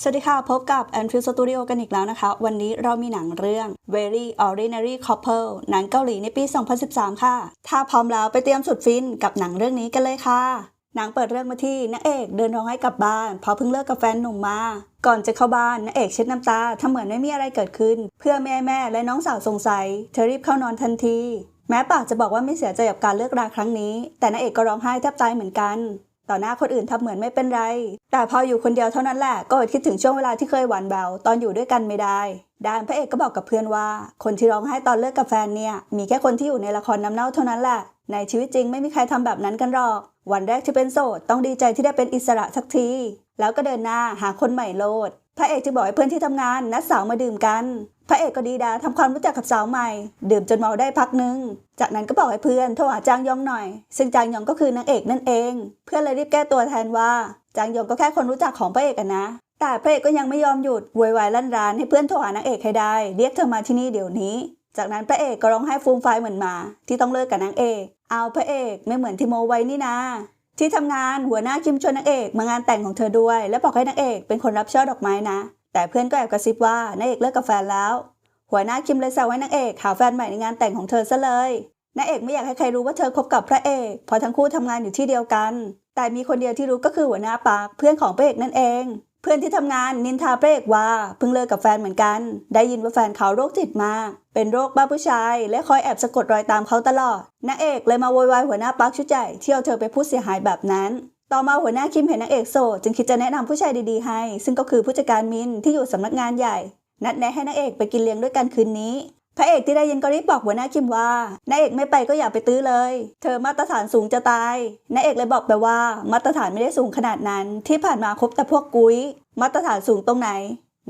สวัสดีค่ะ พบกับ a n f i l Studio กันอีกแล้วนะคะ วันนี้เรามีหนังเรื่อง Very Ordinary Couple หนังเกาหลีในปี 2013 ค่ะ ถ้าพร้อมแล้วไปเตรียมสุดฟินกับหนังเรื่องนี้กันเลยค่ะ หนังเปิดเรื่องมาที่นางเอกเดินทางให้กลับบ้านเพราะเพิ่งเลิกกับแฟนหนุ่มมา ก่อนจะเข้าบ้านนางเอกเช็ดน้ำตาทำเหมือนไม่มีอะไรเกิดขึ้น เพื่อแม่แม่และน้องสาวสงสัย เธอรีบเข้านอนทันที แม้ปากจะบอกว่าไม่เสียใจกับการเลิกราครั้งนี้ แต่นางเอกก็ร้องไห้แทบตายเหมือนกัน ต่อหน้าคนอื่นทำเหมือนไม่เป็นไร แต่พออยู่คนเดียวเท่านั้นแหละก็อดคิดถึงช่วงเวลาที่เคยหวานแววตอนอยู่ด้วยกันไม่ได้ด้านพระเอกก็บอกกับเพื่อนว่า คนที่ร้องไห้ตอนเลิกกับแฟนเนี่ย มีแค่คนที่อยู่ในละครน้ำเน่าเท่านั้นแหละในชีวิตจริงไม่มีใครทำแบบนั้นกันหรอก วันแรกที่เป็นโสดต้องดีใจที่ได้เป็นอิสระสักที แล้วก็เดินหน้าหาคนใหม่โลด พระเอกจึงบอกให้เพื่อนที่ทำงานนัดสาวมาดื่มกัน ระเอกก็ดีดาทำความรู้จักกับสาวใหม่ ดื่มจนเมาได้พักหนึง จากนั้นก็บอกให้เพื่อนโทรหาจางยองหน่อย ซึ่งจางยองก็คือนางเอกนั่นเอง เพื่อนเลยรีบแก้ตัวแทนว่า จางยองก็แค่คนรู้จักของพระเอกอะนะ แต่พระเอกก็ยังไม่ยอมหยุดโวยวายลั่นรานให้เพื่อนโทรหานางเอกให้ได้ เรียกเธอมาที่นี่เดี๋ยวนี้ จากนั้นพระเอกก็ร้องไห้ฟูมไฟายเหมือนหมาที่ต้องเลิกกับนางเอก เอาพระเอกไม่เหมือนที่โมไว้นี่นะที่ทำงานหัวหน้าคิมชวนนางเอกมางานแต่งของเธอด้วย และบอกให้นางเอกเป็นคนรับช่อดอกไม้นะ แต่เพื่อนก็แอบกระซิบว่านางเอกเลิกกับแฟนแล้ว หัวหน้าคิมเลยแซวให้นางเอกหาแฟนใหม่ในงานแต่งของเธอซะเลยนางเอกไม่อยากให้ใครรู้ว่าเธอคบกับพระเอกเพราะทั้งคู่ทำงานอยู่ที่เดียวกัน แต่มีคนเดียวที่รู้ก็คือหัวหน้าปากเพื่อนของพระเอกนั่นเอง เพื่อนที่ทำงานนินทาพระเอกว่าเพิ่งเลิกกับแฟนเหมือนกัน ได้ยินว่าแฟนเขาโรคจิตมาก เป็นโรคบ้าผู้ชาย และคอยแอบสะกดรอยตามเขาตลอดนางเอกเลยมาโวยวายหัวหน้าปักชุดใหญ่ที่เอาเธอไปพูดเสียหายแบบนั้น ต่อมาหัวหน้าคิมเห็นนางเอกโสดจึงคิดจะแนะนำผู้ชายดีๆให้ ซึ่งก็คือผู้จัดการมินที่อยู่สำนักงานใหญ่ นัดแนะให้นางเอกไปกินเลี้ยงด้วยกันคืนนี้พระเอกที่ได้ยินก็รีบบอกหัวหน้าคิมว่านางเอกไม่ไปก็อย่าไปตื้อเลย เธอมาตรฐานสูงจะตายนางเอกเลยบอกไปว่า มาตรฐานไม่ได้สูงขนาดนั้น ที่ผ่านมาคบแต่พวกกุ้ย มาตรฐานสูงตรงไหน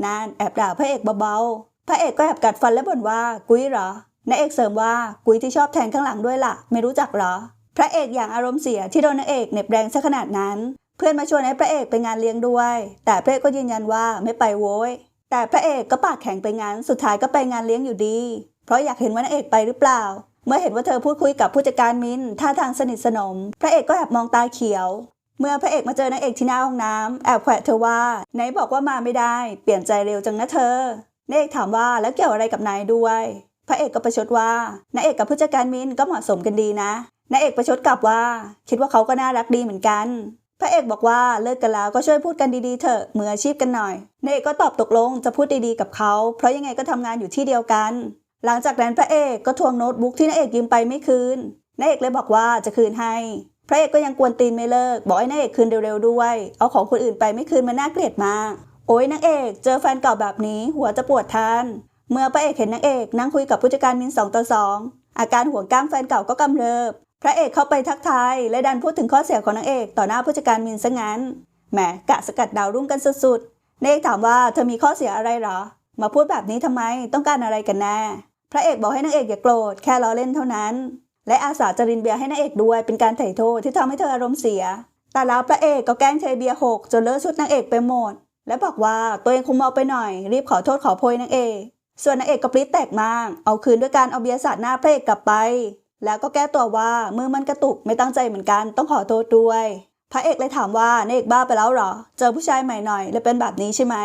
นานแอบด่าพระเอกเบาๆพระเอกก็แอบกัดฟันและบ่นว่ากุ้ยเหรอนางเอกเสริมว่ากุ้ยที่ชอบแทงข้างหลังด้วยล่ะ ไม่รู้จักเหรอ พระเอกอย่างอารมณ์เสียที่โดนนางเอกเหน็บแรงซะขนาดนั้น เพื่อนมาชวนให้พระเอกไปงานเลี้ยงด้วย แต่พระเอกก็ยืนยันว่าไม่ไปโว้ย แต่พระเอกก็ปากแข็งไปงานสุดท้ายก็ไปงานเลี้ยงอยู่ดี เพราะอยากเห็นว่านางเอกไปหรือเปล่า เมื่อเห็นว่าเธอพูดคุยกับผู้จัดการมินท่าทางสนิทสนม พระเอกก็แอบมองตาเขียว เมื่อพระเอกมาเจอนางเอกที่หน้าห้องน้ำแอบแขวะเธอว่าไหนบอกว่ามาไม่ได้เปลี่ยนใจเร็วจังนะเธอนางเอกถามว่าแล้วเกี่ยวอะไรกับนายด้วยพระเอกก็ประชดว่านางเอกกับผู้จัดการมินก็เหมาะสมกันดีนะ นางเอกประชดกลับว่า คิดว่าเขาก็น่ารักดีเหมือนกัน พระเอกบอกว่าเลิกกันแล้วก็ช่วยพูดกันดีๆเถอะมืออาชีพกันหน่อยนางเอกก็ตอบตกลงจะพูดดีๆกับเขาเพราะยังไงก็ทำงานอยู่ที่เดียวกัน หลังจากนั้นพระเอกก็ทวงโน้ตบุ๊กที่นางเอกยืมไปไม่คืนนางเอกเลยบอกว่าจะคืนให้ พระเอกก็ยังกวนตีนไม่เลิก บอกให้นางเอกคืนเร็วๆด้วย เอาของคนอื่นไปไม่คืนมันน่าเกลียดมากโอ้ยนางเอกเจอแฟนเก่าแบบนี้ หัวจะปวดทาน เมื่อพระเอกเห็นนางเอกนั่งคุยกับผู้จัดการมินสองต่อสองอาการห่วงก้างแฟนเก่าก็กำเริบ พระเอกเข้าไปทักทายและดันพูดถึงข้อเสียของนางเอกต่อหน้าผู้จัดการมินซะงั้นแหมกะสกัดดาวรุ่งกันสุดๆนางเอกถามว่าเธอมีข้อเสียอะไรหรอ มาพูดแบบนี้ทำไมต้องการอะไรกันแน่พระเอกบอกให้นางเอกอย่าโกรธแค่ล้อเล่นเท่านั้น และอาสาจะรินเบียร์ให้นางเอกด้วยเป็นการไถ่โทษที่ทำให้เธออารมณ์เสีย แต่แล้วพระเอกก็แกล้งเทเบียร์หกจนเลอะชุดนางเอกไปหมด และบอกว่าตัวเองคงเมาไปหน่อย รีบขอโทษขอโพยนางเอก ส่วนนางเอกก็ปริ๊ดแตกมากเอาคืนด้วยการเอาเบียร์สาดหน้าพระเอกกลับไป แล้วก็แก้ตัวว่ามือมันกระตุกไม่ตั้งใจเหมือนกันต้องขอโทษด้วย พระเอกเลยถามว่านเอกบ้าไปแล้วหรอ เจอผู้ชายใหม่หน่อยเลยเป็นแบบนี้ใช่ไหม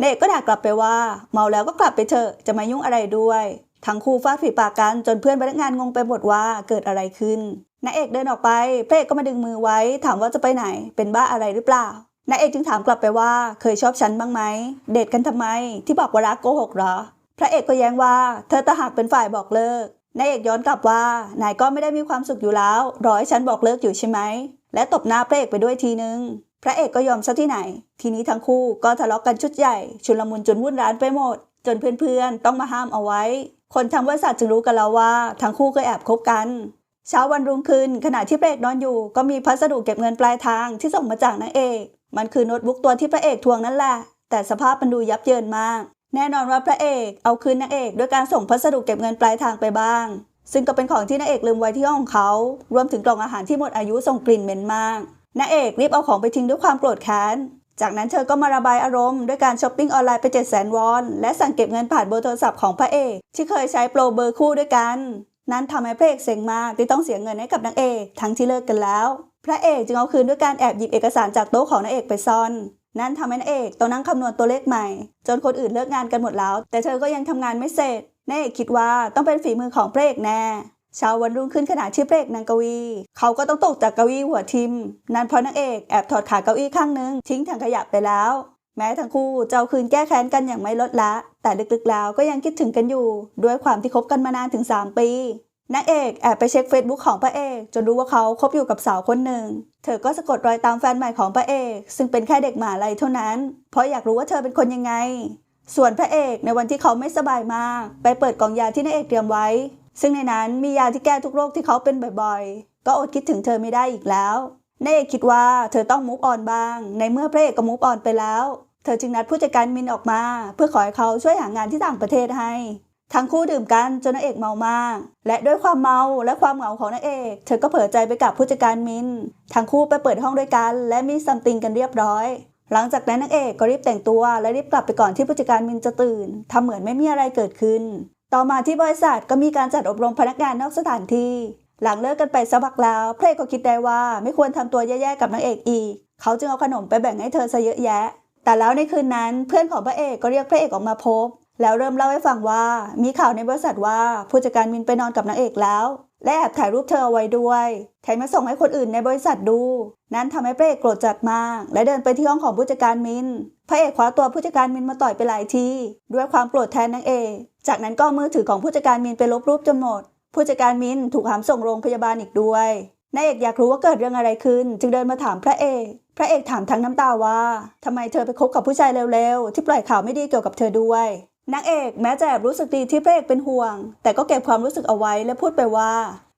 นเอกก็ด่ากลับไปว่า เมาแล้วก็กลับไปเถอะจะมายุ่งอะไรด้วย ทั้งคู่ฟาดฝีปากกันจนเพื่อนพนักงานงงไปหมดว่าเกิดอะไรขึ้นนางเอกเดินออกไปพระเอกก็มาดึงมือไว้ถามว่าจะไปไหน เป็นบ้าอะไรหรือเปล่านางเอกจึงถามกลับไปว่าเคยชอบฉันบ้างไหมเดทกันทำไม ที่บอกว่ารักโกหกเหรอ พระเอกก็แย้งว่า เธอตะหักเป็นฝ่ายบอกเลิก นายเอกย้อนกลับว่านายก็ไม่ได้มีความสุขอยู่แล้วรอให้ฉันบอกเลิกอยู่ใช่ไหม และตบหน้าพระเอกไปด้วยทีนึง พระเอกก็ยอมซะที่ไหน ทีนี้ทั้งคู่ก็ทะเลาะกันชุดใหญ่ ชุลมุนจนวุ่นร้านไปหมด จนเพื่อนๆ ต้องมาห้ามเอาไว้ คนทางบริษัทจึงรู้กันแล้วว่า ทั้งคู่เคยแอบคบกัน เช้าวันรุ่งขึ้นขณะที่พระเอกนอนอยู่ก็มีพัสดุเก็บเงินปลายทางที่ส่งมาจากนางเอก มันคือโน้ตบุ๊กตัวที่พระเอกทวงนั่นแหละ แต่สภาพมันดูยับเยินมาก แน่นอนว่าพระเอกเอาคืนนางเอกด้วยการส่งพัสดุเก็บเงินปลายทางไปบ้าง ซึ่งก็เป็นของที่นางเอกลืมไว้ที่ห้องเขา รวมถึงกล่องอาหารที่หมดอายุส่งกลิ่นเหม็นมากนางเอกรีบเอาของไปทิ้งด้วยความโกรธแค้น จากนั้นเธอก็มาระบายอารมณ์ด้วยการช้อปปิ้งออนไลน์ไป7 0 0 0 0วอนและสั่งเก็บเงินผ่านเบอร์โทรศัพท์ของพระเอก ที่เคยใช้โปรเบอร์คู่ด้วยกัน นั้นทำให้พระเอกเซ็งมากที่ต้องเสียเงินให้กับนางเอกทั้งที่เลิกกันแล้ว พระเอกจึงเอาคืนด้วยการแอบหยิบเอกสารจากโต๊ะของนางเอกไปซ่อน นั่นทำให้นางเอกต้องนั่งคำนวณตัวเลขใหม่ จนคนอื่นเลิกงานกันหมดแล้ว แต่เธอก็ยังทำงานไม่เสร็จนางเอกคิดว่าต้องเป็นฝีมือของพระเอกแน่เช้าวันรุ่งขึ้นขณะที่พระเอกนางกวี เขาก็ต้องตกจากเก้าอี้หัวทิม นั่นเพราะนางเอกแอบถอดขาเก้าอี้ข้างนึง ทิ้งถังขยะไปแล้ว แม้ทั้งคู่จะเอาคืนแก้แค้นกันอย่างไม่ลดละ แต่ลึกๆแล้วก็ยังคิดถึงกันอยู่ ด้วยความที่คบกันมานานถึง 3 ปี นางเอกแอบไปเช็คเฟซบุ๊กของพระเอก จนรู้ว่าเขาคบอยู่กับสาวคนหนึ่ง เธอก็สะกดรอยตามแฟนใหม่ของพระเอก ซึ่งเป็นแค่เด็กหมาลัยเท่านั้น เพราะอยากรู้ว่าเธอเป็นคนยังไง ส่วนพระเอกในวันที่เขาไม่สบายมาก ไปเปิดกล่องยาที่นางเอกเตรียมไว้ ซึ่งในนั้นมียาที่แก้ทุกโรคที่เขาเป็นบ่อยๆ ก็อดคิดถึงเธอไม่ได้อีกแล้วนางเอกคิดว่าเธอต้องมุกออนบ้าง ในเมื่อพระเอกก็มุกออนไปแล้ว เธอจึงนัดผู้จัดการมินออกมา เพื่อขอให้เขาช่วยหางานที่ต่างประเทศให้ ทั้งคู่ดื่มกันจนนางเอกเมามาก และด้วยความเมาและความเหงาของนางเอก เธอก็เผลอใจไปกับผู้จัดการมิน ทั้งคู่ไปเปิดห้องด้วยกัน และมีซัมติงกันเรียบร้อย หลังจากนั้นนางเอกก็รีบแต่งตัว และรีบกลับไปก่อนที่ผู้จัดการมินจะตื่นทำเหมือนไม่มีอะไรเกิดขึ้น ต่อมาที่บริษัทก็มีการจัดอบรมพนักงานนอกสถานที่ หลังเลิกกันไปสักพักแล้วเอกก็คิดได้ว่าไม่ควรทำตัวแย่ๆกับนางเอกอีก เขาจึงเอาขนมไปแบ่งให้เธอซะเยอะแยะ แต่แล้วในคืนนั้นเพื่อนของพระเอกก็เรียกพระเอกออกมาพบ แล้วเริ่มเล่าให้ฟังว่า มีข่าวในบริษัทว่าผู้จัดการมินไปนอนกับนางเอกแล้ว และแอบถ่ายรูปเธอเอาไว้ด้วยแถมมาส่งให้คนอื่นในบริษัทดู นั้นทำให้พระเอกโกรธจัดมาก และเดินไปที่ห้องของผู้จัดการมินพระเอกคว้าตัวผู้จัดการมินมาต่อยไปหลายทีด้วยความโกรธแทนนางเอกจากนั้นก็มือถือของผู้จัดการมินไปลบรูปจนหมด ผู้จัดการมินถูกหามส่งโรงพยาบาลอีกด้วยนายเอกอยากรู้ว่าเกิดเรื่องอะไรขึ้น จึงเดินมาถามพระเอก พระเอกถามทั้งน้ำตาว่าทำไมเธอไปคบกับผู้ชายเร็วๆ ที่ปล่อยข่าวไม่ดีเกี่ยวกับเธอด้วย นางเอกแม้จะแอบรู้สึกดีที่พระเอกเป็นห่วง แต่ก็เก็บความรู้สึกเอาไว้และพูดไปว่า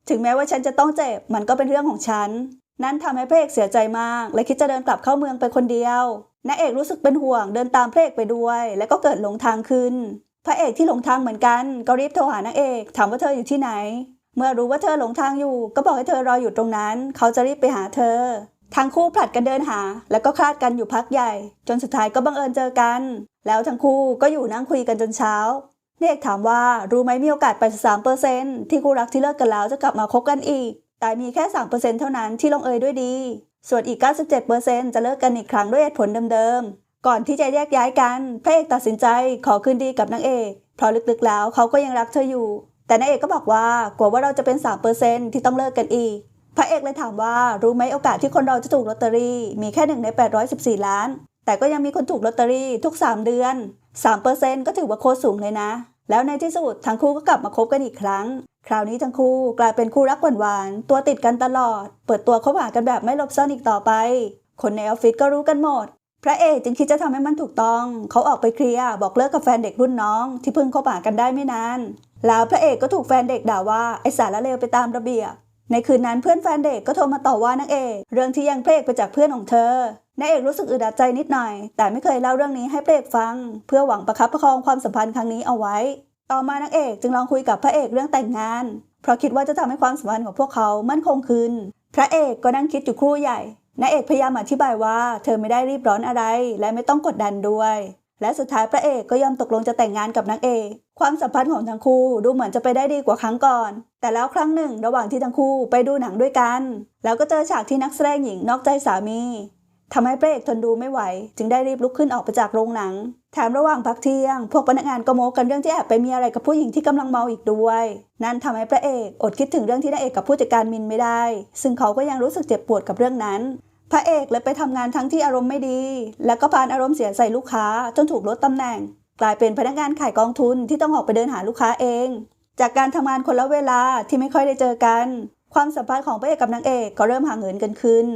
ถึงแม้ว่าฉันจะต้องเจ็บมันก็เป็นเรื่องของฉัน นั่นทำให้พระเอกเสียใจมาก และคิดจะเดินกลับเข้าเมืองไปคนเดียวนางเอกรู้สึกเป็นห่วงเดินตามพระเอกไปด้วย และก็เกิดหลงทางขึ้น พระเอกที่หลงทางเหมือนกัน ก็รีบโทรหานางเอกถามว่าเธออยู่ที่ไหน เมื่อรู้ว่าเธอหลงทางอยู่ ก็บอกให้เธอรออยู่ตรงนั้น เขาจะรีบไปหาเธอทั้งคู่ผลัดกันเดินหา แล้วก็คลาดกันอยู่พักใหญ่ จนสุดท้ายก็บังเอิญเจอกัน แล้วทั้งคู่ก็อยู่นั่งคุยกันจนเช้า เนกถามว่ารู้ไหมมีโอกาส 83%ที่คู่รักที่เลิกกันแล้วจะกลับมาคบกันอีก แต่มีแค่ 3%เท่านั้นที่ลงเอยด้วยดี ส่วนอีก 97%จะเลิกกันอีกครั้งด้วยเหตุผลเดิมๆ ก่อนที่จะแยกย้ายกันพระเอกตัดสินใจขอคืนดีกับนางเอก เพราะลึกๆแล้วเขาก็ยังรักเธออยู่ แต่นางเอกก็บอกว่ากลัวว่าเราจะเป็น 3%ที่ต้องเลิกกันอีกพระเอกเลยถามว่ารู้ไหมโอกาสที่คนเราจะถูกลอตเตอรี่มีแค่หนึ่งใน 814 ล้าน แต่ก็ยังมีคนถูกลอตเตอรี่ทุก 3 เดือน 3%ก็ถือว่าโคตรสูงเลยนะ แล้วในที่สุดทั้งคู่ก็กลับมาคบกันอีกครั้ง คราวนี้ทั้งคู่กลายเป็นคู่รักหวานๆตัวติดกันตลอด เปิดตัวคบหากันแบบไม่ลบซ่อนอีกต่อไป คนในออฟฟิศก็รู้กันหมด พระเอกจึงคิดจะทำให้มันถูกต้อง เขาออกไปเคลียร์บอกเลิกกับแฟนเด็กรุ่นน้อง ที่เพิ่งคบหากันได้ไม่นานแล้วพระเอกก็ถูกแฟนเด็กด่าว่าไอสารละเลวไปตามระเบียบ ในคืนนั้นเพื่อนแฟนเด็กก็โทรมาต่อว่านางเอกเรื่องที่ยังเพรกไปจากเพื่อนของเธอนางเอกรู้สึกอึดอัดใจนิดหน่อย แต่ไม่เคยเล่าเรื่องนี้ให้เพรกฟัง เพื่อหวังประคับประคองความสัมพันธ์ครั้งนี้เอาไว้ ต่อมานางเอกจึงลองคุยกับพระเอกเรื่องแต่งงาน เพราะคิดว่าจะทำให้ความสัมพันธ์ของพวกเขามั่นคงขึ้น พระเอกก็นั่งคิดอยู่ครู่ใหญ่นางเอกพยายามอธิบายว่า เธอไม่ได้รีบร้อนอะไร และไม่ต้องกดดันด้วย และสุดท้ายพระเอกก็ยอมตกลงจะแต่งงานกับนางเอก ความสัมพันธ์ของทั้งคู่ดูเหมือนจะไปได้ดีกว่าครั้งก่อน แต่แล้วครั้งหนึ่งระหว่างที่ทั้งคู่ไปดูหนังด้วยกัน แล้วก็เจอฉากที่นักแสดงหญิงนอกใจสามีทำให้พระเอกทนดูไม่ไหว จึงได้รีบลุกขึ้นออกไปจากโรงหนัง แถมระหว่างพักเที่ยง พวกพนักงานก็โม้กันเรื่องที่แอบไปมีอะไรกับผู้หญิงที่กำลังเมาอีกด้วย นั่นทำให้พระเอกอดคิดถึงเรื่องที่นางเอกกับผู้จัดการมินไม่ได้ ซึ่งเขาก็ยังรู้สึกเจ็บปวดกับเรื่องนั้น พระเอกเลยไปทำงานทั้งที่อารมณ์ไม่ดี แล้วก็พานอารมณ์เสียใส่ลูกค้าจนถูกลดตำแหน่ง กลายเป็นพนักงานขายกองทุนที่ต้องออกไปเดินหาลูกค้าเอง จากการทำงานคนละเวลาที่ไม่ค่อยได้เจอกัน ความสัมพันธ์ของพระเอกกับนางเอกก็เริ่มห่างเหินกันขึ้น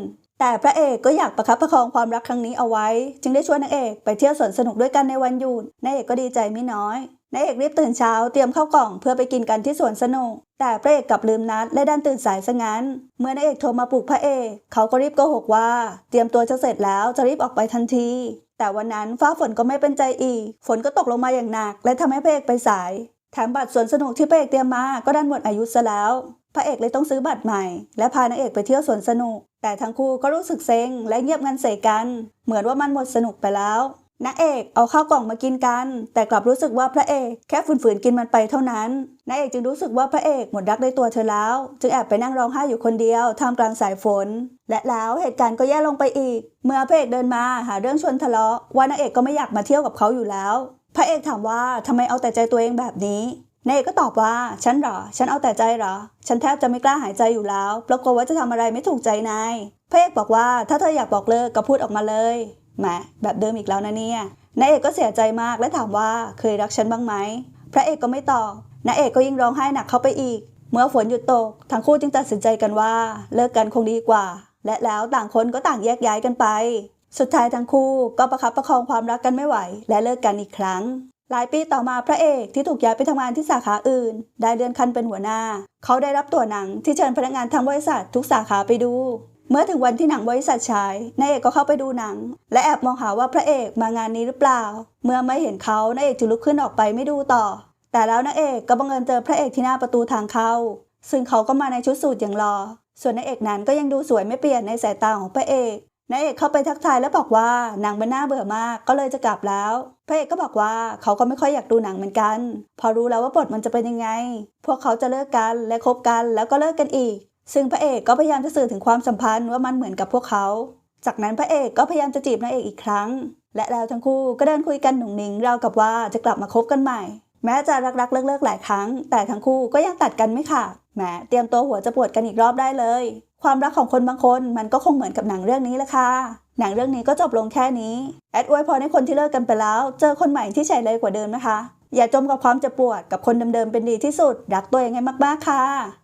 แต่พระเอกก็อยากประคับประคองความรักครั้งนี้เอาไว้ จึงได้ชวนนางเอกไปเที่ยวสวนสนุกด้วยกันในวันหยุดนางเอกก็ดีใจไม่น้อยนางเอกรีบตื่นเช้าเตรียมเข้าวกล่องเพื่อไปกินกันที่สวนสนุก แต่พระเอกกลับลืมนัดและดันตื่นสายซะงั้น เมื่อนางเอกโทรมาปลุกพระเอกเขาก็รีบโกหกว่า เตรียมตัวจะเสร็จแล้วจะรีบออกไปทันที แต่วันนั้นฟ้าฝนก็ไม่เป็นใจอีก ฝนก็ตกลงมาอย่างหนัก และทำให้พระเอกไปสาย แถมบัตรสวนสนุกที่พระเอกเตรียมมาก็ดันหมดอายุซะแล้ว พระเอกเลยต้องซื้อบัตรใหม่ และพานางเอกไปเที่ยวสวนสนุก แต่ทั้งคู่ก็รู้สึกเซ็งและเงียบงันใส่กัน เหมือนว่ามันหมดสนุกไปแล้วนางเอกเอาข้าวกล่องมากินกัน แต่กลับรู้สึกว่าพระเอกแค่ฝืนๆกินมันไปเท่านั้นนางเอกจึงรู้สึกว่าพระเอกหมดรักในตัวเธอแล้ว จึงแอบไปนั่งร้องไห้อยู่คนเดียวท่ามกลางสายฝน และแล้วเหตุการณ์ก็แย่ลงไปอีก เมื่อพระเอกเดินมาหาเรื่องชวนทะเลาะว่านางเอกก็ไม่อยากมาเที่ยวกับเขาอยู่แล้ว พระเอกถามว่าทำไมเอาแต่ใจตัวเองแบบนี้นางเอกก็ตอบว่า ฉันเหรอ ฉันเอาแต่ใจเหรอ ฉันแทบจะไม่กล้าหายใจอยู่แล้วเพราะกลัวว่าจะทำอะไรไม่ถูกใจนาย พระเอกบอกว่าถ้าเธออยากบอกเลิกก็พูดออกมาเลยแหมแบบเดิมอีกแล้วนะเนี่ยนายเอกก็เสียใจมากและถามว่าเคยรักฉันบ้างไหม พระเอกก็ไม่ตอบนายเอกก็ยิ่งร้องไห้หนักเข้าไปอีก เมื่อฝนหยุดตก ทั้งคู่จึงตัดสินใจกันว่า เลิกกันคงดีกว่า และแล้วต่างคนก็ต่างแยกย้ายกันไป สุดท้ายทั้งคู่ก็ประคับประคองความรักกันไม่ไหว และเลิกกันอีกครั้ง หลายปีต่อมาพระเอกที่ถูกย้ายไปทำงานที่สาขาอื่น ได้เลื่อนขั้นเป็นหัวหน้า เขาได้รับตัวหนังที่เชิญพนักงานทั้งบริษัททุกสาขาไปดู เมื่อถึงวันที่หนังบริษัทฉายนายเอกก็เข้าไปดูหนัง และแอบมองหาว่าพระเอกมางานนี้หรือเปล่า เมื่อไม่เห็นเขานายเอกจึงลุกขึ้นออกไปไม่ดูต่อ แต่แล้วนางเอกก็บังเอิญเจอพระเอกที่หน้าประตูทางเข้า ซึ่งเขาก็มาในชุดสูทอย่างหล่อส่วนนางเอกนั้นก็ยังดูสวยไม่เปลี่ยนในสายตาของพระเอก นางเอกเข้าไปทักทายและบอกว่าหนังมันน่าเบื่อมากก็เลยจะกลับแล้ว พระเอกก็บอกว่าเขาก็ไม่ค่อยอยากดูหนังเหมือนกัน พอรู้แล้วว่าบทมันจะเป็นยังไง พวกเขาจะเลิกกันและคบกันแล้วก็เลิกกันอีก ซึ่งพระเอกก็พยายามจะสื่อถึงความสัมพันธ์ว่ามันเหมือนกับพวกเขา จากนั้นพระเอกก็พยายามจะจีบนางเอกอีกครั้ง และแล้วทั้งคู่ก็เดินคุยกันหนุ่งหนิงราวกับว่าจะกลับมาคบกันใหม่ แม้จะรักๆเลิกๆหลายครั้ง แต่ทั้งคู่ก็ยังตัดกันไม่ขาดแหมเตรียมตัวหัวจะปวดกันอีกรอบได้เลย ความรักของคนบางคนมันก็คงเหมือนกับหนังเรื่องนี้แหละค่ะ หนังเรื่องนี้ก็จบลงแค่นี้ แอดอวยพรให้คนที่เลิกกันไปแล้ว เจอคนใหม่ที่ใช่เลยกว่าเดิมนะคะ อย่าจมกับความเจ็บปวดกับคนเดิมๆเป็นดีที่สุด รักตัวเองให้มากๆค่ะ